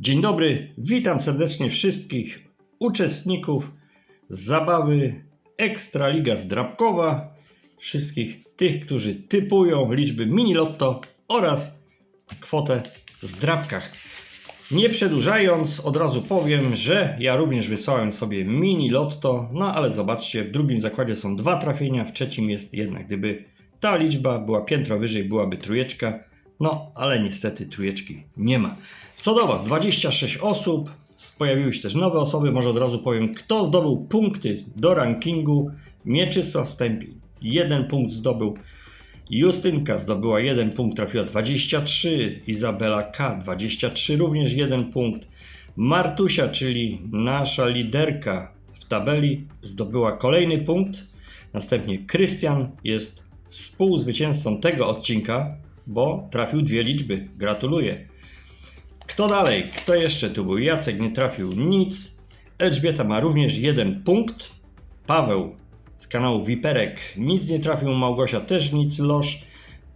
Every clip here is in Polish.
Dzień dobry, witam serdecznie wszystkich uczestników zabawy Ekstraliga Zdrabkowa, wszystkich tych, którzy typują liczby mini lotto oraz kwotę w zdrabkach. Nie przedłużając, od razu powiem, że ja również wysłałem sobie mini lotto, no ale zobaczcie, w drugim zakładzie są dwa trafienia, w trzecim jest jedna. Gdyby ta liczba była piętro wyżej, byłaby trójeczka, no ale niestety trójeczki nie ma. Co do Was, 26 osób, pojawiły się też nowe osoby, może od razu powiem, kto zdobył punkty do rankingu. Mieczysław Stępień, jeden punkt zdobył. Justynka zdobyła 1 punkt, trafiła 23. Izabela K 23, również 1 punkt. Martusia, czyli nasza liderka w tabeli, zdobyła kolejny punkt. Następnie Krystian jest współzwycięzcą tego odcinka, bo trafił dwie liczby. Gratuluję. Kto dalej? Kto jeszcze tu był? Jacek nie trafił nic. Elżbieta ma również jeden punkt. Paweł z kanału Wiperek nic nie trafił. Małgosia też nic. Loż.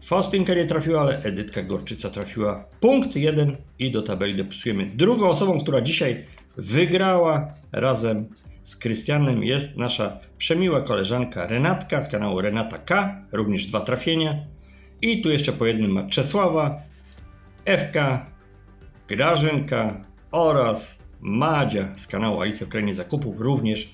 Faustynka nie trafiła, ale Edytka Gorczyca trafiła punkt jeden i do tabeli dopisujemy. Drugą osobą, która dzisiaj wygrała razem z Krystianem jest nasza przemiła koleżanka Renatka z kanału Renata K. Również dwa trafienia. I tu jeszcze po jednym ma Czesława, FK, Grażynka oraz Madzia z kanału Alicja w Krainie Zakupów również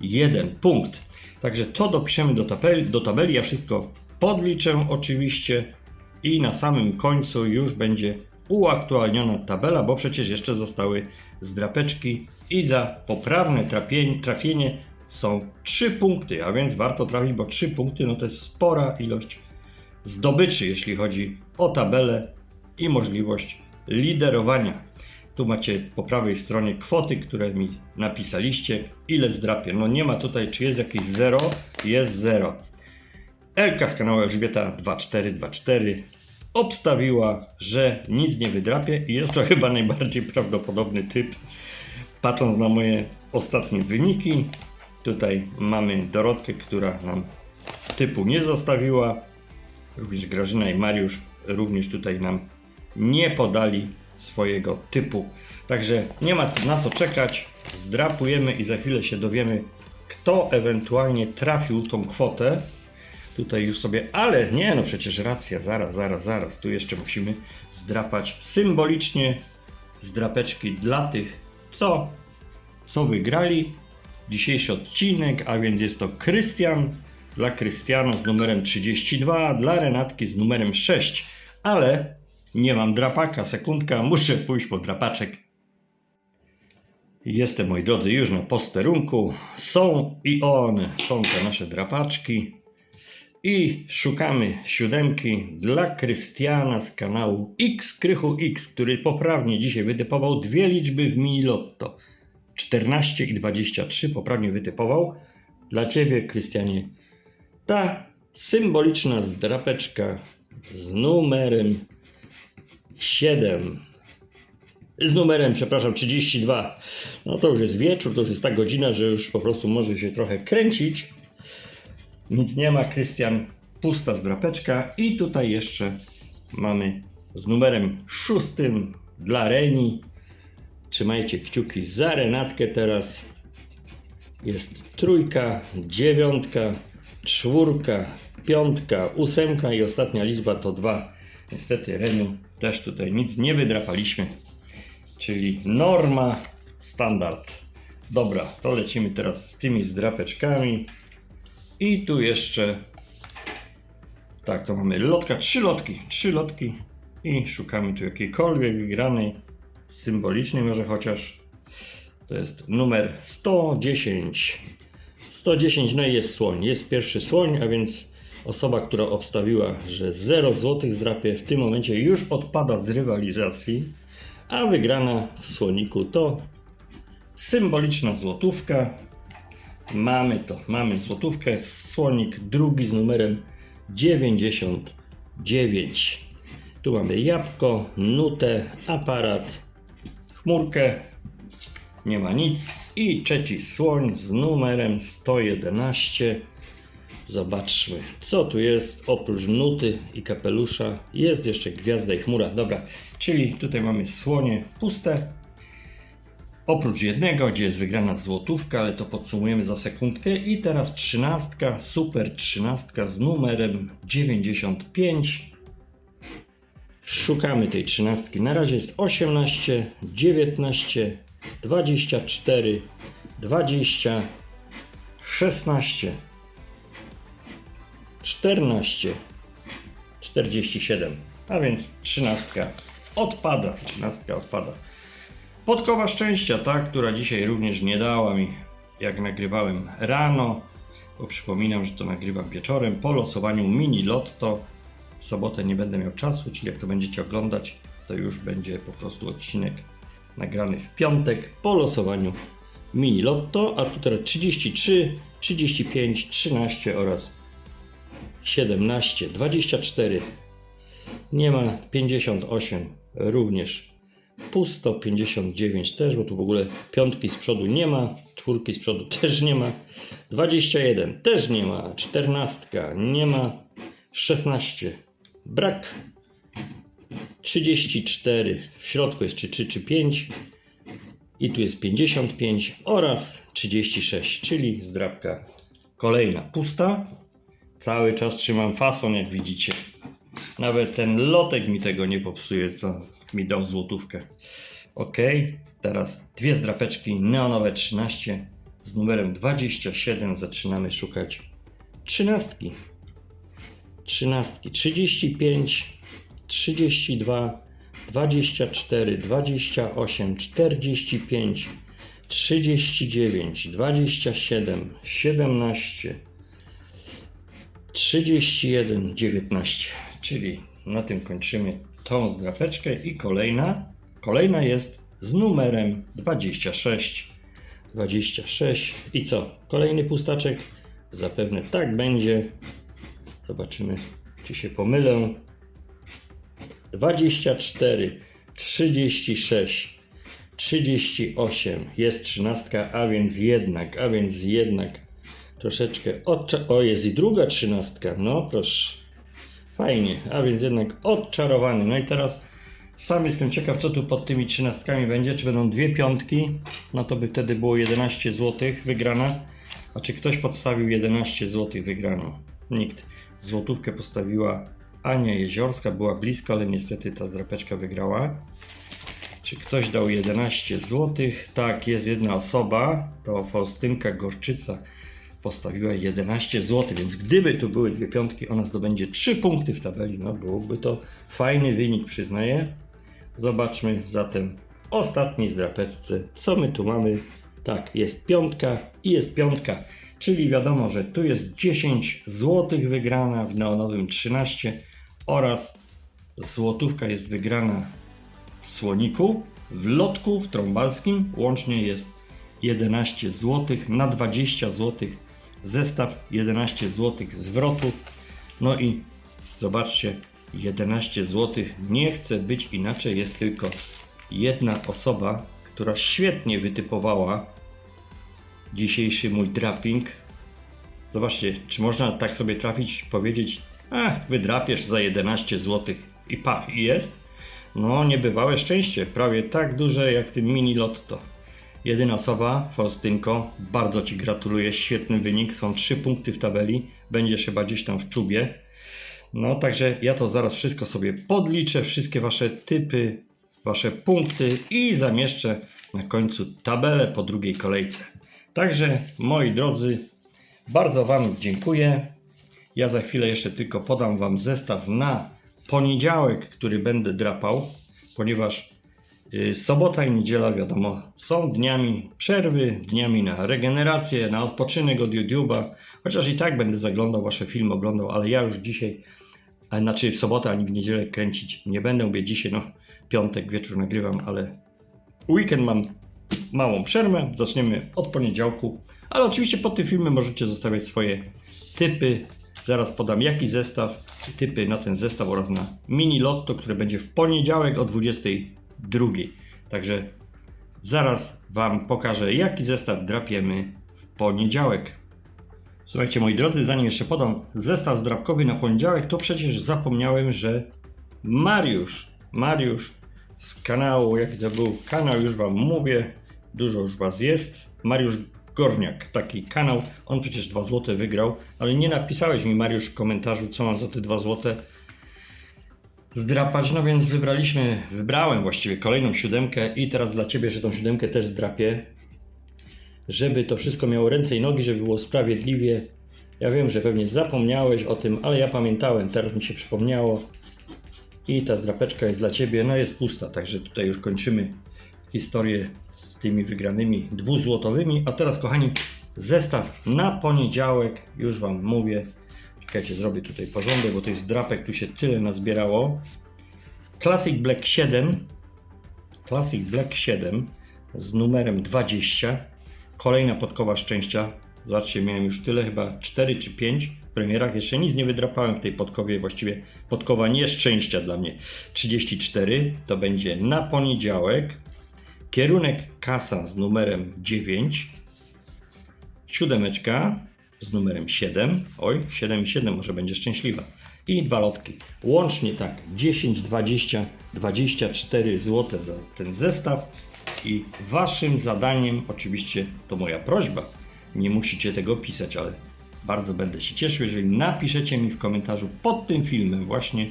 jeden punkt. Także to dopiszemy do tabeli, do tabeli. Ja wszystko podliczę oczywiście i na samym końcu już będzie uaktualniona tabela, bo przecież jeszcze zostały zdrapeczki i za poprawne trafienie, trafienie są 3 punkty, a więc warto trafić, bo 3 punkty no to jest spora ilość zdobyczy, jeśli chodzi o tabelę i możliwość liderowania. Tu macie po prawej stronie kwoty, które mi napisaliście, ile zdrapię. No nie ma tutaj, czy jest jakieś 0, jest 0. Elka z kanału Elżbieta 2424 obstawiła, że nic nie wydrapie i jest to chyba najbardziej prawdopodobny typ, patrząc na moje ostatnie wyniki. Tutaj mamy Dorotkę, która nam typu nie zostawiła. Również Grażyna i Mariusz również tutaj nam nie podali swojego typu. Także nie ma na co czekać. Zdrapujemy i za chwilę się dowiemy, kto ewentualnie trafił tą kwotę. Tutaj już sobie, ale nie, no przecież racja, zaraz, zaraz, zaraz. Tu jeszcze musimy zdrapać symbolicznie zdrapeczki dla tych, co, co wygrali dzisiejszy odcinek, a więc jest to Krystian dla Krystiano z numerem 32, dla Renatki z numerem 6, ale nie mam drapaka, sekundka, muszę pójść po drapaczek. Jestem, moi drodzy, już na posterunku. Są i one, są te nasze drapaczki. I szukamy siódemki dla Krystiana z kanału X Krychu X, który poprawnie dzisiaj wytypował dwie liczby w mini lotto. 14 i 23 poprawnie wytypował. Dla Ciebie, Krystianie, ta symboliczna zdrapeczka z numerem 7. Z numerem, przepraszam, 32. No to już jest wieczór, to już jest ta godzina, że już po prostu może się trochę kręcić. Nic nie ma, Krystian. Pusta zdrapeczka. I tutaj jeszcze mamy z numerem 6 dla Reni. Trzymajcie kciuki za Renatkę teraz. Jest trójka, dziewiątka, czwórka, piątka, ósemka i ostatnia liczba to dwa. Niestety Renu też tutaj nic nie wydrapaliśmy, czyli norma, standard. Dobra, to lecimy teraz z tymi zdrapeczkami. I tu jeszcze, tak, to mamy lotka, trzy lotki, trzy lotki i szukamy tu jakiejkolwiek wygranej, symbolicznej może chociaż. To jest numer 110. 110, no i jest słoń. Jest pierwszy słoń, a więc osoba, która obstawiła, że 0 zł zdrapie, w tym momencie już odpada z rywalizacji, a wygrana w słoniku to symboliczna złotówka. Mamy to, mamy złotówkę, słonik drugi z numerem 99. Tu mamy jabłko, nutę, aparat, chmurkę, nie ma nic. I trzeci słoń z numerem 111. Zobaczmy, co tu jest oprócz nuty i kapelusza. Jest jeszcze gwiazda i chmura. Dobra, czyli tutaj mamy słonie puste. Oprócz jednego, gdzie jest wygrana złotówka, ale to podsumujemy za sekundkę. I teraz trzynastka, super trzynastka z numerem 95. Szukamy tej trzynastki. Na razie jest 18, 19, 24, 20, 16, 14, 47. A więc trzynastka odpada. Trzynastka odpada. Podkowa szczęścia, ta, która dzisiaj również nie dała mi, jak nagrywałem rano, bo przypominam, że to nagrywam wieczorem, po losowaniu mini lotto. W sobotę nie będę miał czasu, czyli jak to będziecie oglądać, to już będzie po prostu odcinek nagrany w piątek po losowaniu mini lotto, a tu teraz 33, 35, 13 oraz 17, 24, nie ma 58 również pusto, 59 też, bo tu w ogóle piątki z przodu nie ma, czwórki z przodu też nie ma, 21 też nie ma, 14 nie ma, 16 brak, 34 w środku jest czy 3 czy 5 i tu jest 55 oraz 36, czyli zdrabka kolejna pusta. Cały czas trzymam fason, jak widzicie. Nawet ten lotek mi tego nie popsuje, co mi dał złotówkę. Ok, teraz dwie zdrapeczki neonowe 13 z numerem 27. Zaczynamy szukać trzynastki. Trzynastki 35, 32, 24, 28, 45, 39, 27, 17, 31, 19. Czyli na tym kończymy tą zdrapeczkę i kolejna. Kolejna jest z numerem 26. 26. I co? Kolejny pustaczek? Zapewne tak będzie. Zobaczymy, czy się pomylę. 24, 36, 38. Jest 13, a więc jednak, a więc jednak troszeczkę odcza- O, jest i druga trzynastka. No proszę. Fajnie, a więc jednak odczarowany. No i teraz sam jestem ciekaw, co tu pod tymi trzynastkami będzie. Czy będą dwie piątki? No to by wtedy było 11 zł wygrana. A czy ktoś podstawił 11 zł wygraną? Nikt. Złotówkę postawiła Ania Jeziorska, była blisko, ale niestety ta zdrapeczka wygrała. Czy ktoś dał 11 zł? Tak, jest jedna osoba, to Faustynka Gorczyca postawiła 11 zł, więc gdyby tu były dwie piątki, ona zdobędzie 3 punkty w tabeli. No byłby to fajny wynik, przyznaję. Zobaczmy zatem ostatniej zdrapeczce, co my tu mamy. Tak, jest piątka i jest piątka, czyli wiadomo, że tu jest 10 zł wygrana w neonowym 13 oraz złotówka jest wygrana w słoniku, w lotku, w trąbalskim łącznie jest 11 zł na 20 zł zestaw 11 zł zwrotu. No i zobaczcie 11 zł nie chce być inaczej jest tylko jedna osoba która świetnie wytypowała dzisiejszy mój trapping. Zobaczcie czy można tak sobie trafić powiedzieć a wydrapiesz za 11 zł i pa i jest no, niebywałe szczęście, prawie tak duże jak tym mini lotto. Jedyna osoba, Faustynko, bardzo Ci gratuluję, świetny wynik, są 3 punkty w tabeli, będziesz chyba gdzieś tam w czubie. No, także ja to zaraz wszystko sobie podliczę, wszystkie Wasze typy, Wasze punkty i zamieszczę na końcu tabelę po drugiej kolejce. Także, moi drodzy, bardzo Wam dziękuję. Ja za chwilę jeszcze tylko podam Wam zestaw na poniedziałek, który będę drapał, ponieważ y, sobota i niedziela, wiadomo, są dniami przerwy, dniami na regenerację, na odpoczynek od YouTube'a. Chociaż i tak będę zaglądał Wasze filmy, oglądał, ale ja już dzisiaj, a znaczy w sobotę ani w niedzielę kręcić nie będę. Mówię dzisiaj, no piątek wieczór nagrywam, ale weekend mam małą przerwę. Zaczniemy od poniedziałku, ale oczywiście pod tym filmem możecie zostawiać swoje typy. Zaraz podam jaki zestaw, typy na ten zestaw oraz na mini lotto, które będzie w poniedziałek o 22. Także zaraz Wam pokażę jaki zestaw drapiemy w poniedziałek. Słuchajcie moi drodzy, zanim jeszcze podam zestaw zdrapkowy na poniedziałek, to przecież zapomniałem, że Mariusz, Mariusz z kanału, jaki to był kanał, już Wam mówię, Dużo już Was jest. Mariusz Gorniak, taki kanał. On przecież 2 złote wygrał, ale nie napisałeś mi, Mariusz, w komentarzu, co mam za te 2 złote zdrapać. No więc wybraliśmy, wybrałem właściwie kolejną siódemkę i teraz dla Ciebie, że tą siódemkę też zdrapię. Żeby to wszystko miało ręce i nogi, żeby było sprawiedliwie. Ja wiem, że pewnie zapomniałeś o tym, ale ja pamiętałem, teraz mi się przypomniało. I ta zdrapeczka jest dla Ciebie, no jest pusta, także tutaj już kończymy historię z tymi wygranymi dwuzłotowymi. A teraz, kochani, zestaw na poniedziałek, już Wam mówię. Czekajcie, zrobię tutaj porządek, bo to jest drapek, tu się tyle nazbierało. Classic Black 7, Classic Black 7 z numerem 20. Kolejna podkowa szczęścia. Zobaczcie, miałem już tyle, chyba 4 czy 5 w premierach. Jeszcze nic nie wydrapałem w tej podkowie, właściwie podkowa nieszczęścia dla mnie. 34 to będzie na poniedziałek. Kierunek kasa z numerem 9. Siódemeczka z numerem 7. Oj, 7 i 7 może będzie szczęśliwa. I dwa lotki. Łącznie tak, 10, 20, 24 zł za ten zestaw. I waszym zadaniem, oczywiście to moja prośba, nie musicie tego pisać, ale bardzo będę się cieszył, jeżeli napiszecie mi w komentarzu pod tym filmem właśnie,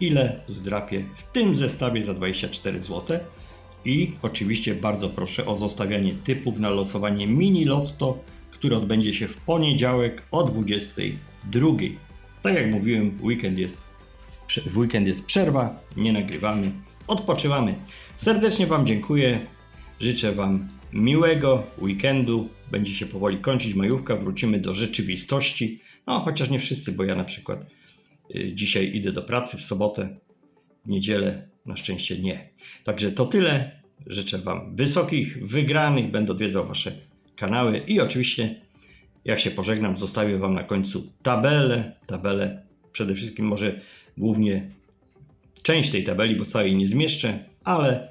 ile zdrapię w tym zestawie za 24 zł. I oczywiście bardzo proszę o zostawianie typów na losowanie mini lotto, które odbędzie się w poniedziałek o 22. Tak jak mówiłem, weekend jest, w weekend jest przerwa, nie nagrywamy, odpoczywamy. Serdecznie Wam dziękuję. Życzę Wam miłego weekendu. Będzie się powoli kończyć majówka, wrócimy do rzeczywistości. No, chociaż nie wszyscy, bo ja na przykład y, dzisiaj idę do pracy w sobotę, w niedzielę na szczęście nie. Także to tyle. Życzę Wam wysokich wygranych. Będę odwiedzał Wasze kanały i oczywiście, jak się pożegnam, zostawię Wam na końcu tabelę. Tabelę przede wszystkim, może głównie część tej tabeli, bo całej nie zmieszczę, ale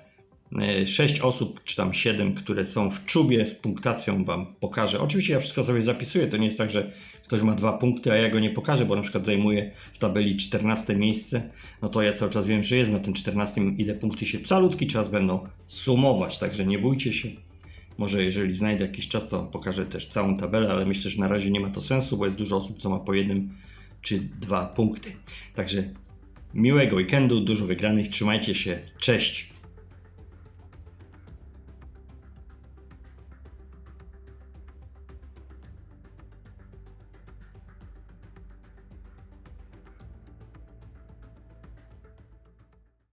6 osób, czy tam 7, które są w czubie z punktacją Wam pokażę. Oczywiście ja wszystko sobie zapisuję, to nie jest tak, że ktoś ma dwa punkty, a ja go nie pokażę, bo na przykład zajmuję w tabeli 14 miejsce, no to ja cały czas wiem, że jest na tym 14, ile punkty się calutki czas będą sumować, także nie bójcie się. Może jeżeli znajdę jakiś czas, to pokażę też całą tabelę, ale myślę, że na razie nie ma to sensu, bo jest dużo osób, co ma po jednym czy dwa punkty. Także miłego weekendu, dużo wygranych, trzymajcie się, cześć!